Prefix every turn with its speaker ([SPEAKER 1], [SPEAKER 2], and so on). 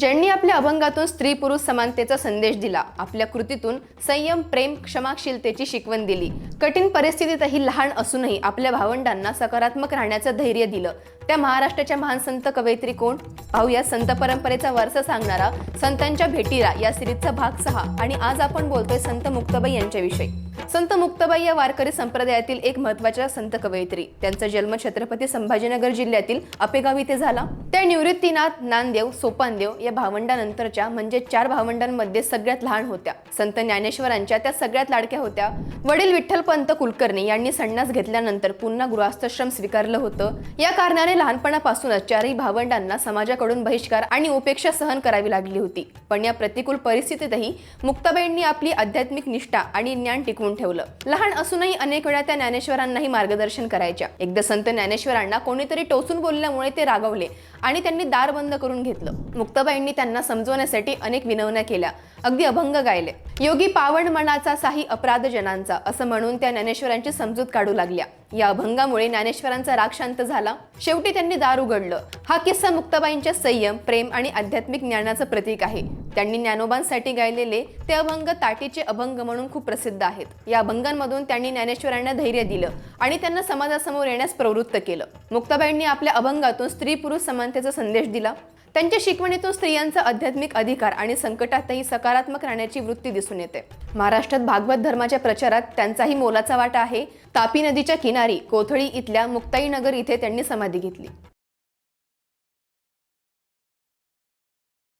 [SPEAKER 1] ज्यांनी आपल्या अभंगातून स्त्री पुरुष समानतेचा संदेश दिला आपल्या कृतीतून संयम प्रेम क्षमाशीलतेची शिकवण दिली. कठीण परिस्थितीतही लहान असूनही आपल्या भावंडांना सकारात्मक राहण्याचं धैर्य दिलं. त्या महाराष्ट्राच्या महान संत कवयित्री कोण? पाहूया संत परंपरेचा वारसा सांगणारा संतांच्या भेटीला या सिरीजचा भाग सहा. आणि आज आपण बोलतोय संत मुक्ताबाई यांच्याविषयी. संत मुक्ताबाई या वारकरी संप्रदायातील एक महत्त्वाच्या संत कवयित्री. त्यांचा जन्म छत्रपती संभाजीनगर जिल्ह्यातील अपेगाव इथे झाला. त्या निवृत्तीनाथ नांदेव सोपानदेव या भावंडानंतरच्या म्हणजे चार भावंडांमध्ये सगळ्यात लहान होत्या. संत ज्ञानेश्वरांच्या त्या सगळ्यात लाडक्या होत्या. वडील विठ्ठलपंत कुलकर्णी यांनी संन्यास घेतल्यानंतर पुन्हा गृहास्थश्रम स्वीकारलं होतं. या कारणाने लहानपणापासूनच चारही भावंडांना समाजाकडून बहिष्कार आणि उपेक्षा सहन करावी लागली होती. पण या प्रतिकूल परिस्थितीतही मुक्ताबाईंनी आपली आध्यात्मिक निष्ठा आणि ज्ञान टिकवून ठेवलं. लहान असूनही अनेक वेळा त्या ज्ञानेश्वरांनाही मार्गदर्शन करायच्या. एकदा संत ज्ञानेश्वरांना कोणीतरी टोचून बोलल्यामुळे ते रागावले आणि त्यांनी दार बंद करून घेतलं. मुक्ताबाईंनी त्यांना समजवण्यासाठी अनेक विनवण्या केल्या. अगदी अभंग गायले. योगी पावण मनाचा साही अपराध जनांचा असं म्हणून त्या ज्ञानेश्वरांची समजूत काढू लागल्या. या अभंगामुळे ज्ञानेश्वरांचा राग शांत झाला. शेवटी त्यांनी दार उघडलं. हा किस्सा मुक्ताबाईंच्या संयम प्रेम आणि आध्यात्मिक ज्ञानाचं प्रतीक आहे. त्यांनी ज्ञानोबांसाठी गायलेले ते अभंग ताटीचे अभंग म्हणून खूप प्रसिद्ध आहेत. या अभंगांमधून त्यांनी ज्ञानेश्वरांना धैर्य दिलं आणि त्यांना समाजासमोर येण्यास प्रवृत्त केलं. मुक्ताबाईंनी आपल्या अभंगातून स्त्री पुरुष समानतेचा संदेश दिला. त्यांच्या शिकवणीतून स्त्रियांचा आध्यात्मिक अधिकार आणि संकटातही सकारात्मक राहण्याची वृत्ती दिसून येते. महाराष्ट्रात भागवत धर्माच्या प्रचारात त्यांचाही मोलाचा वाटा आहे. तापी नदीच्या किनारी कोथळी इथल्या मुक्ताईनगर इथे त्यांनी समाधी घेतली.